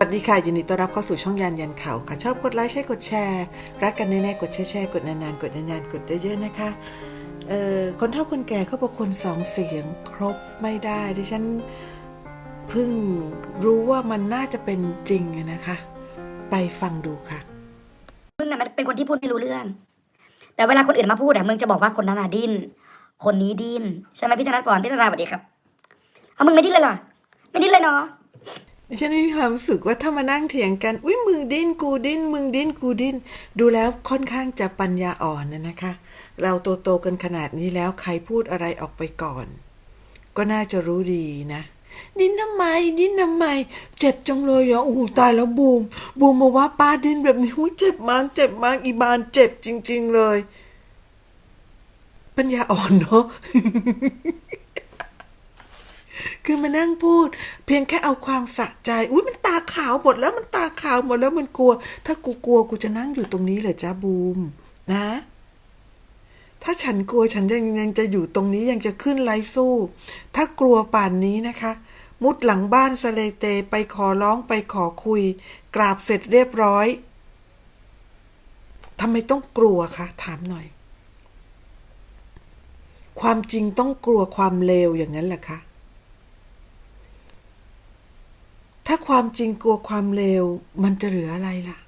สวัสดีค่ะ ยินดีต้อนรับเข้าสู่ช่องยานยันข่าวค่ะ ชอบกดไลค์ใช่กดแชร์ รักกันแน่ๆกดแชร์แชร์กดนานๆ กดนานๆ กดเยอะๆนะคะเอ่อคนเฒ่าคนแก่เขาบอกคนสองเสียงครบไม่ได้ดิฉันเพิ่งรู้ว่ามันน่าจะเป็นจริงนะคะ ไปฟังดูค่ะมึงน่ะมันเป็นคนที่พูดไม่รู้เรื่อง แต่เวลาคนอื่นมาพูดอะมึงจะบอกว่าคนนั้นน่ะดิ้นคนนี้ดิ้นใช่ไหมพี่ธนพรพี่ธนาสวัสดีครับเอามึงไม่ดิ้นเลยเหรอไม่ดิ้นเลยเนาะ ฉันมีความรู้สึกว่าถ้ามานั่งเถียงกัน อุ้ยมึงดิ้นกูดิ้นมึงดิ้นกูดิ้น ดูแล้วค่อนข้างจะปัญญาอ่อนนะนะคะ เราโตโตๆกันขนาดนี้แล้วใครพูดอะไรออกไปก่อน ก็น่าจะรู้ดีนะ ดิ้นทำไม ดิ้นทำไม เจ็บจังเลยอะโอ้ตายแล้วบูม บูมมาว่าป้าดิ้นแบบนี้อุ๊ยเจ็บมากเจ็บมากอีบานเจ็บจริง ๆเลย ปัญญาอ่อนเนาะ คือมานั่งพูด เพียงแค่เอาความสะใจ อุ้ยมันตาขาวหมดแล้วมันตาขาวหมดแล้วมันกลัว ถ้ากูกลัวกูจะนั่งอยู่ตรงนี้เหรอจ้าบูม นะ ถ้าฉันกลัวฉันยังยังจะอยู่ตรงนี้ยังจะขึ้นไลฟ์สู้ ถ้ากลัวป่านนี้นะคะ มุดหลังบ้านสเลเตไปขอร้องไปขอคุย กราบเสร็จเรียบร้อยทำไมต้องกลัวคะ ถามหน่อย ความจริงต้องกลัวความเลวอย่างนั้นแหละคะ ถ้าความจริงกลัวความเลวมันจะเหลืออะไรล่ะ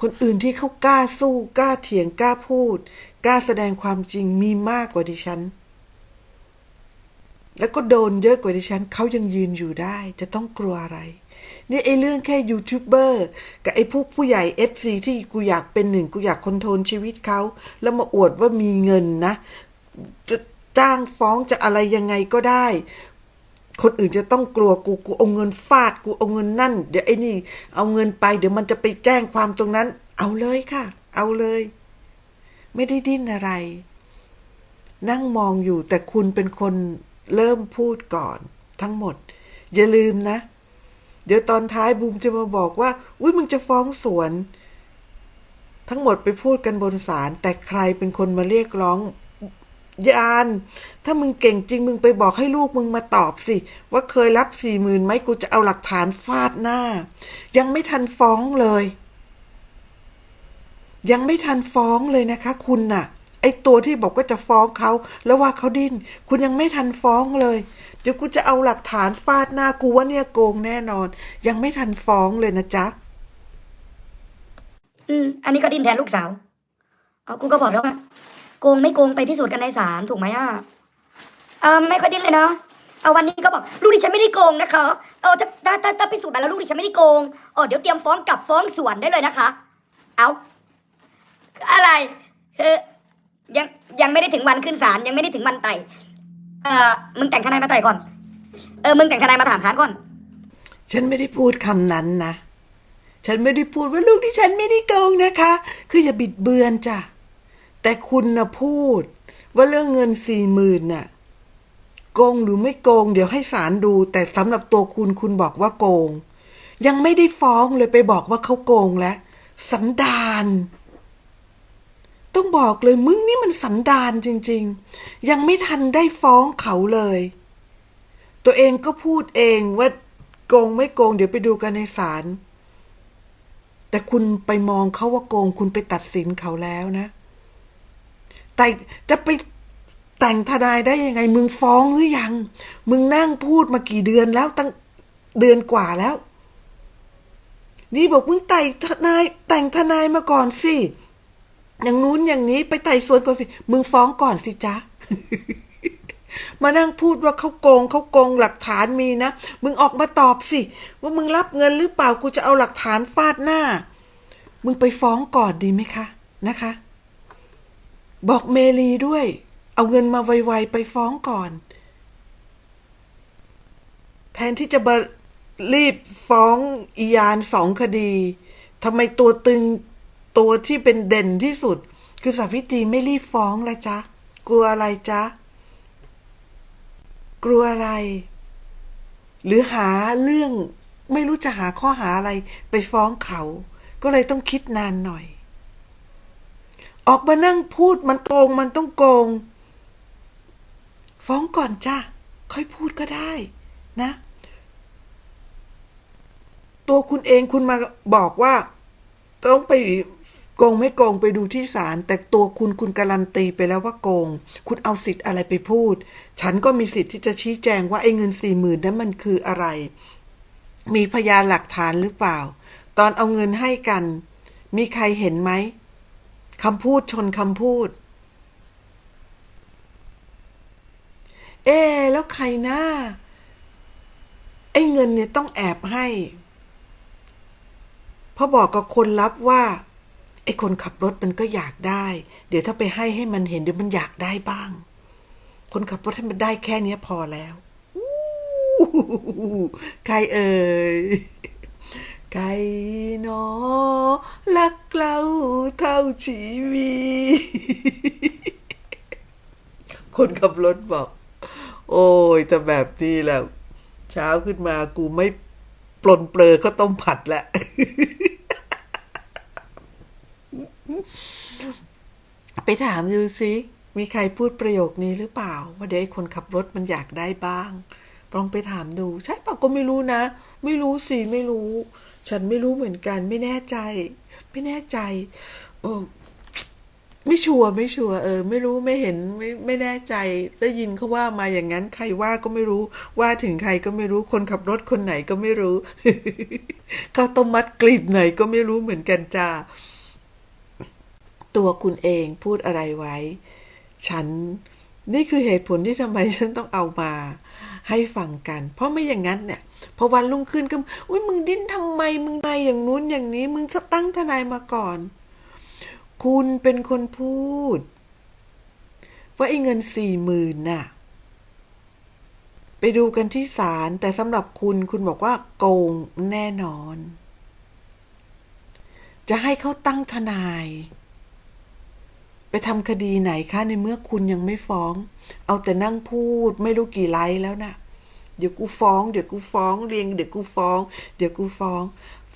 คนอื่นที่เขากล้าสู้กล้าเถียงกล้าพูด กล้าแสดงความจริงมีมากกว่าดิฉัน แล้วก็โดนเยอะกว่าดิฉันเขายังยืนอยู่ได้ จะต้องกลัวอะไร นี่ไอ้เรื่องแค่ยูทูบเบอร์กับไอ้พวกผู้ใหญ่ FC ที่กูอยากเป็นหนึ่งกูอยากคอนโทรลชีวิตเขาแล้วมาอวดว่ามีเงินนะ จะจ้างฟ้องจะอะไรยังไงก็ได้ คนอื่นจะต้องกลัวกูกูเอาเงินฟาดกูเอาเงินนั่น เดี๋ยวไอ้นี่ เอาเงินไป เดี๋ยวมันจะไปแจ้งความตรงนั้น เอาเลยค่ะ เอาเลย ไม่ได้ดิ้นอะไร นั่งมองอยู่แต่คุณเป็นคนเริ่มพูดก่อน ทั้งหมด อย่าลืมนะ เดี๋ยวตอนท้ายบูมจะมาบอกว่าอุ้ยมึงจะฟ้องสวน ทั้งหมดไปพูดกันบนศาลแต่ใครเป็นคนมาเรียกร้อง ยาน ถ้ามึงเก่งจริงมึงไปบอกให้ลูกมึงมาตอบสิ ว่าเคยรับสี่หมื่นไหมกูจะเอาหลักฐานฟาดหน้า ยังไม่ทันฟ้องเลย ยังไม่ทันฟ้องเลยนะคะ คุณน่ะ ไอตัวที่บอกว่าจะฟ้องเขาแล้วว่าเขาดิ้น คุณยังไม่ทันฟ้องเลยเดี๋ยวกูจะเอาหลักฐานฟาดหน้ากูว่าเนี่ยโกงแน่นอน ยังไม่ทันฟ้องเลยนะจ๊ะอืมอันนี้ก็ดิ้นแทนลูกสาว เอากูก็บอกแล้วว่า โกงไม่โกงไปพิสูจน์กันในศาลถูกไหมอะเออไม่ค่อยดิ้นเลยเนาะเอาวันนี้ก็บอกลูกดิฉันไม่ได้โกงนะคะเออถ้าถ้าถ้าถ้าพิสูจน์มาแล้วลูกดิฉันไม่ได้โกงเออเดี๋ยวเตรียมฟ้องกลับฟ้องสวนได้เลยนะคะ เอาอะไรเออยังยังไม่ได้ถึงวันขึ้นศาลยังไม่ได้ถึงวันไต่เออมึงแต่งทนายมาไต่ก่อน เออมึงแต่งทนายมาถามค้านก่อน ฉันไม่ได้พูดคำนั้นนะฉันไม่ได้พูดว่าลูกที่ฉันไม่ได้โกงนะคะ คืออย่าบิดเบือนจ้ะ แต่คุณนะพูด ว่าเรื่องเงินสี่หมื่นน่ะ โกงหรือไม่โกง เดี๋ยวให้ศาลดู แต่สำหรับตัวคุณคุณบอกว่าโกง ยังไม่ได้ฟ้องเลยไปบอกว่าเขาโกงแล้วสันดานต้องบอกเลยมึงนี่มันสันดานจริง ๆ ยังไม่ทันได้ฟ้องเขาเลย ตัวเองก็พูดเองว่าโกงไม่โกง เดี๋ยวไปดูกันในศาลแต่คุณไปมองเขาว่าโกง คุณไปตัดสินเขาแล้วนะ แต่จะไปแต่งทนายได้ยังไง มึงฟ้องหรือยัง มึงนั่งพูดมากี่เดือนแล้วตั้งเดือนกว่าแล้ว นี่บอกมึงแต่งทนาย แต่งทนายมาก่อนสิอย่างนู้นอย่างนี้ไปไต่สวนก่อนสิ มึงฟ้องก่อนสิจ๊ะ มานั่งพูดว่าเขาโกงเขาโกงหลักฐานมีนะ มึงออกมาตอบสิ ว่ามึงรับเงินหรือเปล่ากูจะเอาหลักฐานฟาดหน้า มึงไปฟ้องก่อนดีไหมคะ นะคะ บอกเมลีด้วย เอาเงินมาไวๆไปฟ้องก่อน แทนที่จะรีบฟ้องอียานสองคดีทำไมตัวตึงตัวที่เป็นเด่นที่สุด คือสาวิตรีไม่รีบฟ้องละจ๊ะ กลัวอะไรจ๊ะ กลัวอะไร หรือหาเรื่องไม่รู้จะหาข้อหาอะไรไปฟ้องเขา ก็เลยต้องคิดนานหน่อย ออกมานั่งพูดมันตรงมันต้องโกง ฟ้องก่อนจ้ะค่อยพูดก็ได้นะ ตัวคุณเองคุณมาบอกว่า ต้องไปโกงไม่โกงไปดูที่ศาลแต่ตัวคุณคุณการันตีไปแล้วว่าโกง คุณเอาสิทธิ์อะไรไปพูด ฉันก็มีสิทธิ์ที่จะชี้แจงว่าไอ้เงินสี่หมื่นนั้นมันคืออะไร มีพยานหลักฐานหรือเปล่า ตอนเอาเงินให้กัน มีใครเห็นไหม คำพูดชนคำพูด เอ๊ะแล้วใครนะไอ้เงินเนี่ยต้องแอบให้เพราะบอกกับคนรับว่าไอ้คนขับรถมันก็อยากได้ เดี๋ยวถ้าไปให้ให้มันเห็นเดี๋ยวมันอยากได้บ้าง คนขับรถให้มันได้แค่นี้พอแล้วใครเอ่ยใครนอรัก เราเท่าชีวี คนขับรถบอก โอ้ยแต่แบบนี้แหละเช้าขึ้นมากูไม่ปลนเปลือก็ต้มผัดแหละ ไปถามดูสิ มีใครพูดประโยคนี้หรือเปล่า ว่าเดี๋ยวไอ้คนขับรถมันอยากได้บ้าง ลองไปถามดู ใช่ปล่าก็ไม่รู้นะ ไม่รู้สิไม่รู้ ฉันไม่รู้เหมือนกัน ไม่แน่ใจ ไม่แน่ใจ เออไม่ชัวร์ไม่ชัวร์เออ ไม่รู้ไม่เห็นไม่ไม่แน่ใจได้ยินเขาว่ามาอย่างนั้น ใครว่าก็ไม่รู้ ว่าถึงใครก็ไม่รู้คนขับรถคนไหนก็ไม่รู้ข้าวต้มมัดกลีบไหนก็ไม่รู้เหมือนกันจ้าตัวคุณเองพูดอะไรไว้ ฉัน นี่คือเหตุผลที่ทำไมฉันต้องเอามาให้ฟังกัน เพราะไม่อย่างนั้นเนี่ยพอวันรุ่งขึ้นก็อุ้ยมึงดิ้นทำไมมึงไปอย่างนู้นอย่างนี้ มึงจะตั้งทนายมาก่อน คุณเป็นคนพูด ว่าไอ้เงินสี่หมื่นน่ะ ไปดูกันที่ศาลแต่สำหรับคุณคุณบอกว่าโกงแน่นอน จะให้เขาตั้งทนาย ไปทำคดีไหนคะในเมื่อคุณยังไม่ฟ้อง เอาแต่นั่งพูดไม่รู้กี่ไลฟ์แล้วนะเดี๋ยวกูฟ้อง เดี๋ยวกูฟ้องเรียงเดี๋ยวกูฟ้อง เดี๋ยวกูฟ้อง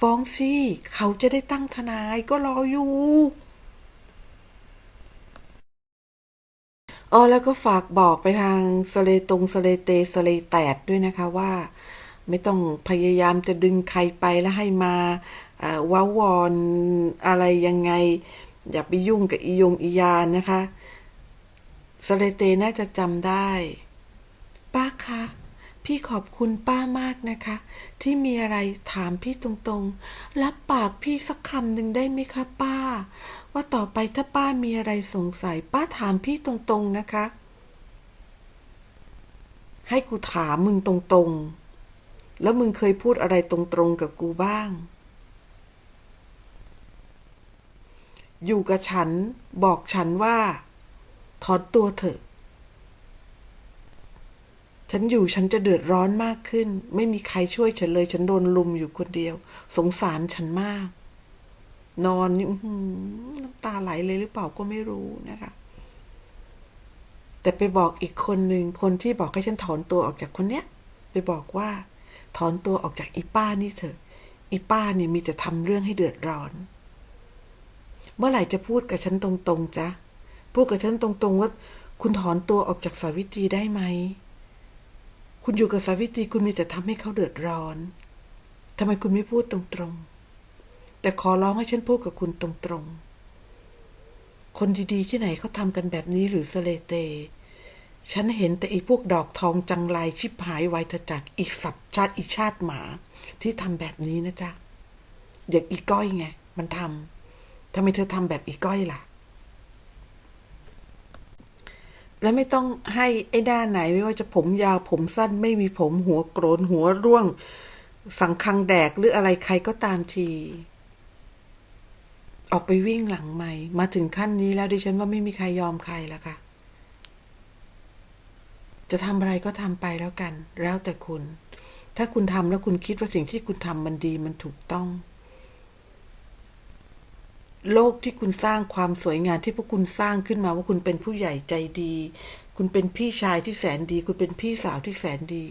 ฟ้องสิเขาจะได้ตั้งทนายก็รออยู่อ๋อแล้วก็ฝากบอกไปทางสเลตรงสเลเตสเลแตดด้วยนะคะว่า ไม่ต้องพยายามจะดึงใครไปแล้วให้มาเอ่อว้าวอนอะไรยังไง อย่าไปยุ่งกับอียงอียานนะคะสเลเตน่าจะจำได้ ป้าคะ พี่ขอบคุณป้ามากนะคะ ที่มีอะไรถามพี่ตรงๆ รับปากพี่สักคำหนึ่งได้ไหมคะป้า ว่าต่อไปถ้าป้ามีอะไรสงสัย ป้าถามพี่ตรงๆนะคะ ให้กูถามมึงตรงๆ แล้วมึงเคยพูดอะไรตรงๆกับกูบ้าง อยู่กับฉัน บอกฉันว่า ถอนตัวเถอะ ฉันอยู่ฉันจะเดือดร้อนมากขึ้น ไม่มีใครช่วยฉันเลย ฉันโดนลุมอยู่คนเดียว สงสารฉันมาก นอนนี่น้ำตาไหลเลยหรือเปล่าก็ไม่รู้นะคะ แต่ไปบอกอีกคนหนึ่งคนที่บอกให้ฉันถอนตัวออกจากคนเนี้ย ไปบอกว่า ถอนตัวออกจากอีป้านี่เถอะ อีป้าเนี่ยมีแต่ทำเรื่องให้เดือดร้อน เมื่อไหร่จะพูดกับฉันตรงๆจ๊ะ พูดกับฉันตรงๆว่าคุณถอนตัวออกจากสาวิตรีได้ไหม คุณอยู่กับสาวิตรีคุณมีแต่ทำให้เขาเดือดร้อนทำไมคุณไม่พูดตรงๆ แต่ขอร้องให้ฉันพูดกับคุณตรงๆ คนดีๆที่ไหนเขาทำกันแบบนี้หรือสเลเต ฉันเห็นแต่อีพวกดอกทองจังไรชิบหายไวทจักอีสัตว์ชาติอีชาติหมา ที่ทำแบบนี้นะจ๊ะอย่างอีก้อยไง มันทำ ทำไมเธอทำแบบอีก้อยล่ะ และไม่ต้องให้ไอ้ด้านไหนไม่ว่าจะผมยาวผมสั้นไม่มีผมหัวโกรนหัวร่วง สังคังแดกหรืออะไรใครก็ตามที ออกไปวิ่งหลังไม่ มาถึงขั้นนี้แล้วดิฉันว่าไม่มีใครยอมใครแล้วค่ะ จะทำอะไรก็ทำไปแล้วกัน แล้วแต่คุณ ถ้าคุณทำแล้วคุณคิดว่าสิ่งที่คุณทำมันดีมันถูกต้อง โลกที่คุณสร้างความสวยงามที่พวกคุณสร้างขึ้นมาว่าคุณเป็นผู้ใหญ่ใจดี คุณเป็นพี่ชายที่แสนดี คุณเป็นพี่สาวที่แสนดี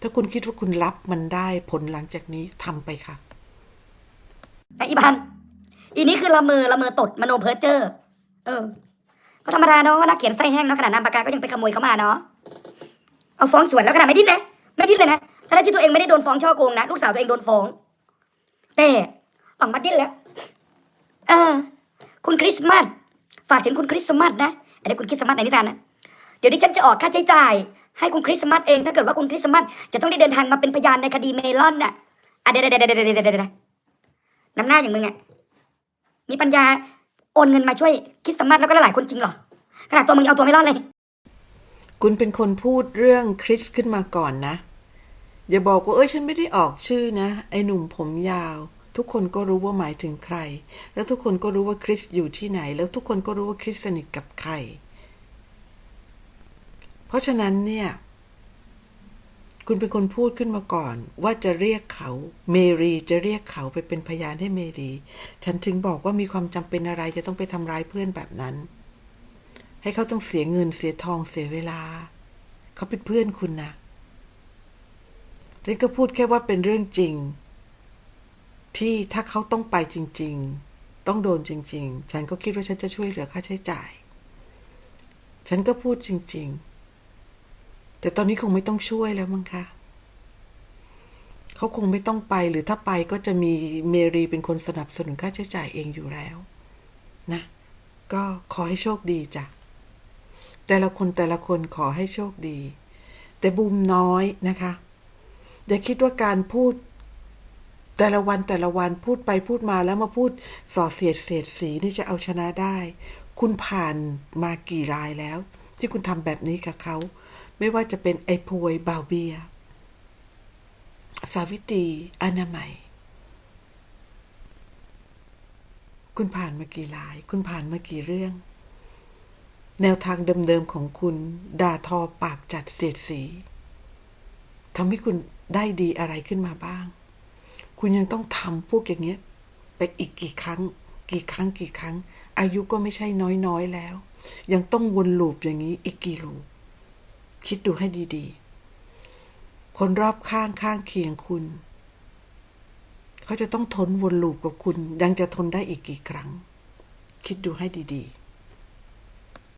ถ้าคุณคิดว่าคุณรับมันได้ผลหลังจากนี้ทำไปค่ะไอ้อีบันอีนี้คือละเมอละเมอตดมโนเพ้อเจอร์เออ ก็ธรรมดาเนาะนักเขียนไส้แห้งเนาะขนาดนามปากกาก็ยังไปขโมยเขามาเนาะเอาฟ้องสวนแล้วขนาดไม่ดิ้นเลยไม่ดิ้นเลยนะทั้งที่ตัวเองไม่ได้โดนฟ้องช่อโกงนะลูกสาวตัวเองโดนฟ้อง แต่ออกมาดิ้นแล้ว เออ คุณคริสต์มาสฝากถึงคุณคริสต์มาสนะอันนี้คุณคริสต์มาสในนิทานนะเดี๋ยวดิฉันจะออกค่าใช้จ่าย ให้คุณคริสต์มาสเองถ้าเกิดว่าคุณคริสต์มาสจะต้องได้เดินทางมาเป็นพยานในคดีเมลอนน่ะอะเดี๋ยวเดี๋ยวเดี๋ยวเดี๋ยวเดี๋ยวเดี๋ยวน้ำหน้าอย่างมึงอะมีปัญญาโอนเงินมาช่วยคริสต์มาสแล้วก็หลายคนจริงเหรอขนาดตัวมึงยังเอาตัวไม่รอดเลยคุณเป็นคนพูดเรื่องคริสขึ้นมาก่อนนะ อย่าบอกว่าเอ้ยฉันไม่ได้ออกชื่อนะ ไอ้หนุ่มผมยาว ทุกคนก็รู้ว่าหมายถึงใคร แล้วทุกคนก็รู้ว่าคริสอยู่ที่ไหน แล้วทุกคนก็รู้ว่าคริสสนิทกับใคร เพราะฉะนั้นเนี่ย คุณเป็นคนพูดขึ้นมาก่อน ว่าจะเรียกเขาเมรีจะเรียกเขาไปเป็นพยานให้เมรี ฉันถึงบอกว่ามีความจำเป็นอะไรจะต้องไปทำร้ายเพื่อนแบบนั้น ให้เขาต้องเสียเงินเสียทองเสียเวลา เขาเป็นเพื่อนคุณนะฉันก็พูดแค่ว่าเป็นเรื่องจริง ที่ถ้าเขาต้องไปจริง ๆ ต้องโดนจริง ๆ ฉันก็คิดว่าฉันจะช่วยเหลือค่าใช้จ่าย ฉันก็พูดจริง ๆ แต่ตอนนี้คงไม่ต้องช่วยแล้วมั้งคะเขาคงไม่ต้องไปหรือถ้าไปก็จะมีเมรีเป็นคนสนับสนุนค่าใช้จ่ายเองอยู่แล้ว นะ ก็ขอให้โชคดีจ้ะแต่ละคนแต่ละคนขอให้โชคดี แต่บูมน้อยนะคะอย่าคิดว่าการพูด แต่ละวันแต่ละวันพูดไปพูดมาแล้วมาพูดส่อเสียดเสียดสีนี่จะเอาชนะได้ คุณผ่านมากี่รายแล้ว ที่คุณทำแบบนี้กับเขา ไม่ว่าจะเป็นไอ้พวยบาวเบีย สาวิตรีอนามัย คุณผ่านมากี่ราย คุณผ่านมากี่เรื่อง แนวทางเดิมๆของคุณ ด่าทอปากจัดเสียดสีทำให้คุณได้ดีอะไรขึ้นมาบ้าง คุณยังต้องทำพวกอย่างเงี้ยไปอีกกี่ครั้ง กี่ครั้งกี่ครั้ง อายุก็ไม่ใช่น้อยๆแล้ว ยังต้องวนลูปอย่างนี้อีกกี่ลูปคิดดูให้ดีๆ คนรอบข้างข้างเคียงคุณ เขาจะต้องทนวนลูปกับคุณ ยังจะทนได้อีกกี่ครั้ง คิดดูให้ดีๆ